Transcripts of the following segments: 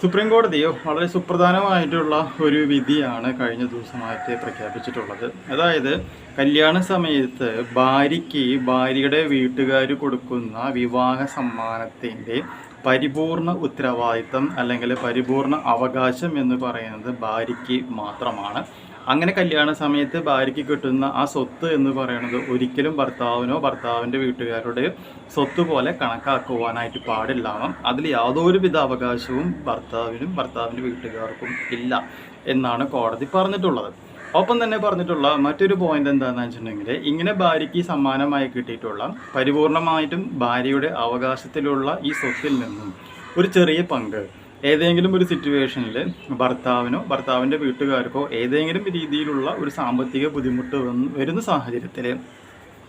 Supreme കോടതി വളരെ സുപ്രധാനമായിട്ടുള്ള ഒരു വിധിയാണ് കഴിഞ്ഞ ദിവസമായിട്ട് പ്രഖ്യാപിച്ചിട്ടുള്ളത്. അതായത് കല്യാണ സമയത്ത് ഭാര്യയ്ക്ക് ഭാര്യയുടെ വീട്ടുകാർ കൊടുക്കുന്ന വിവാഹ സമ്മാനത്തിന്റെ പരിപൂർണ ഉത്തരവാദിത്തം അല്ലെങ്കിൽ പരിപൂർണ അവകാശം എന്ന് പറയുന്നത് ഭാര്യയ്ക്ക് മാത്രമാണ്. അങ്ങനെ കല്യാണ സമയത്ത് ഭാര്യയ്ക്ക് കിട്ടുന്ന ആ സ്വത്ത് എന്ന് പറയുന്നത് ഒരിക്കലും ഭർത്താവിനോ ഭർത്താവിന്റെ വീട്ടുകാരുടെ സ്വത്ത് പോലെ കണക്കാക്കുവാനായിട്ട് പാടില്ലാവാം അതിൽ യാതൊരുവിധ അവകാശവും ഭർത്താവിനും ഭർത്താവിന്റെ വീട്ടുകാർക്കും ഇല്ല എന്നാണ് കോടതി പറഞ്ഞിട്ടുള്ളത്. ഒപ്പം തന്നെ പറഞ്ഞിട്ടുള്ള മറ്റൊരു പോയിന്റ് എന്താണെന്ന് വെച്ചിട്ടുണ്ടെങ്കിൽ ഇങ്ങനെ ഭാര്യയ്ക്ക് സമ്മാനമായി കിട്ടിയിട്ടുള്ള പരിപൂർണമായിട്ടും ഭാര്യയുടെ അവകാശത്തിലുള്ള ഈ സ്വത്തിൽ നിന്നും ഒരു ചെറിയ പങ്ക് ഏതെങ്കിലും ഒരു സിറ്റുവേഷനിൽ ഭർത്താവിനോ ഭർത്താവിന്റെ വീട്ടുകാർക്കോ ഏതെങ്കിലും രീതിയിലുള്ള ഒരു സാമ്പത്തിക ബുദ്ധിമുട്ട് വന്ന് വരുന്ന സാഹചര്യത്തിൽ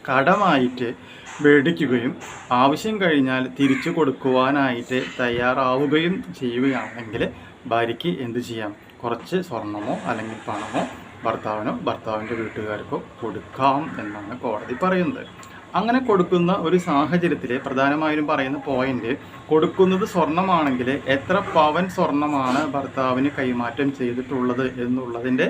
കടമായിട്ട് മേടിക്കുകയും ആവശ്യം കഴിഞ്ഞാൽ തിരിച്ചു കൊടുക്കുവാനായിട്ട് തയ്യാറാവുകയും ചെയ്യുകയാണെങ്കിൽ ഭാര്യയ്ക്ക് എന്ത് ചെയ്യാം? കുറച്ച് സ്വർണമോ അല്ലെങ്കിൽ പണമോ ഭർത്താവിനോ ഭർത്താവിന്റെ വീട്ടുകാർക്കോ കൊടുക്കാം എന്നാണ് കോടതി പറയുന്നത്. അങ്ങനെ കൊടുക്കുന്ന ഒരു സാഹചര്യത്തിൽ പ്രധാനമായും പറയുന്ന പോയിന്റ് കൊടുക്കുന്നത് സ്വർണമാണെങ്കിൽ എത്ര പവൻ സ്വർണമാണ് ഭർത്താവിന് കൈമാറ്റം ചെയ്തിട്ടുള്ളത് എന്നുള്ളതിന്റെ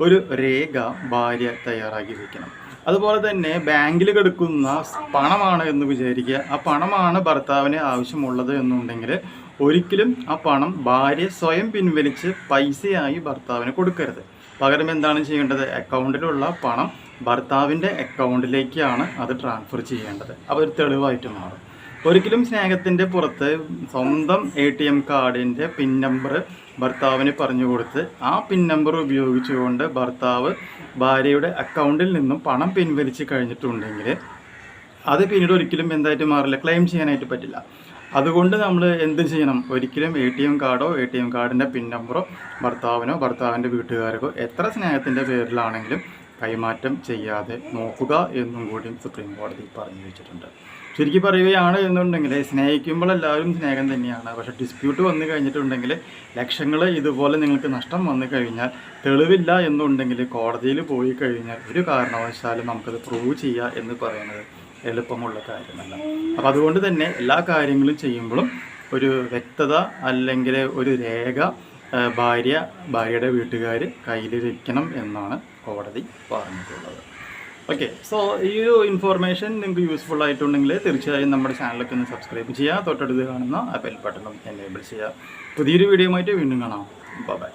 ഒരു രേഖ ഭാര്യ തയ്യാറാക്കി വയ്ക്കണം അതുപോലെ തന്നെ ബാങ്കിൽ കിടക്കുന്ന പണമാണ് എന്ന് വിചാരിക്കുക. ആ പണമാണ് ഭർത്താവിന് ആവശ്യമുള്ളത് എന്നുണ്ടെങ്കിൽ ഒരിക്കലും ആ പണം ഭാര്യ സ്വയം പിൻവലിച്ച് പൈസയായി ഭർത്താവിന് കൊടുക്കരുത്. പകരം എന്താണ് ചെയ്യേണ്ടത്? അക്കൗണ്ടിലുള്ള പണം ഭർത്താവിന്റെ അക്കൗണ്ടിലേക്കാണ് അത് ട്രാൻസ്ഫർ ചെയ്യേണ്ടത്. അപ്പോൾ ഒരു തെളിവായിട്ട് മാറും. ഒരിക്കലും സ്നേഹത്തിന്റെ പുറത്ത് സ്വന്തം എ ടി എം കാർഡിന്റെ പിൻ നമ്പർ ഭർത്താവിന് പറഞ്ഞു കൊടുത്ത് ആ പിൻ നമ്പർ ഉപയോഗിച്ചുകൊണ്ട് ഭർത്താവ് ഭാര്യയുടെ അക്കൗണ്ടിൽ നിന്നും പണം പിൻവലിച്ച് കഴിഞ്ഞിട്ടുണ്ടെങ്കിൽ അത് പിന്നീട് ഒരിക്കലും എന്തായിട്ട് മാറില്ല ക്ലെയിം ചെയ്യാനായിട്ട് പറ്റില്ല. അതുകൊണ്ട് നമ്മൾ എന്ത് ചെയ്യണം? ഒരിക്കലും എ ടി എം കാർഡോ എ ടി എം കാർഡിന്റെ പിൻ നമ്പറോ ഭർത്താവിനോ ഭർത്താവിന്റെ വീട്ടുകാർക്കോ എത്ര സ്നേഹത്തിന്റെ പേരിലാണെങ്കിലും കൈമാറ്റം ചെയ്യാതെ നോക്കുക എന്നും കൂടി സുപ്രീം കോടതി പറഞ്ഞു വെച്ചിട്ടുണ്ട്. ശരിക്കും പറയുകയാണ് എന്നുണ്ടെങ്കിൽ സ്നേഹിക്കുമ്പോൾ എല്ലാവരും സ്നേഹം തന്നെയാണ്. പക്ഷേ ഡിസ്പ്യൂട്ട് വന്നു കഴിഞ്ഞിട്ടുണ്ടെങ്കിൽ ലക്ഷങ്ങൾ ഇതുപോലെ നിങ്ങൾക്ക് നഷ്ടം വന്നു കഴിഞ്ഞാൽ തെളിവില്ല എന്നുണ്ടെങ്കിൽ കോടതിയിൽ പോയി കഴിഞ്ഞാൽ ഒരു കാരണവശാലും നമുക്കത് പ്രൂവ് ചെയ്യുക എന്ന് പറയുന്നത് എളുപ്പമുള്ള കാര്യമല്ല. അപ്പം അതുകൊണ്ട് തന്നെ എല്ലാ കാര്യങ്ങളും ചെയ്യുമ്പോഴും ഒരു വ്യക്തത അല്ലെങ്കിൽ ഒരു രേഖ ഭാര്യ ഭാര്യയുടെ വീട്ടുകാർ കയ്യിൽ വെക്കണം എന്നാണ് കോടതി പറഞ്ഞിട്ടുള്ളത്. ഓക്കെ സോ ഈ ഒരു ഇൻഫോർമേഷൻ നിങ്ങൾക്ക് യൂസ്ഫുൾ ആയിട്ടുണ്ടെങ്കിൽ തീർച്ചയായും നമ്മുടെ ചാനലൊക്കെ ഒന്ന് സബ്സ്ക്രൈബ് ചെയ്യുക. തൊട്ടടുത്ത് കാണുന്ന ആ ബെൽ ബട്ടണും എനേബിൾ ചെയ്യുക. പുതിയൊരു വീഡിയോ ആയിട്ട് വീണ്ടും കാണാം. ബൈ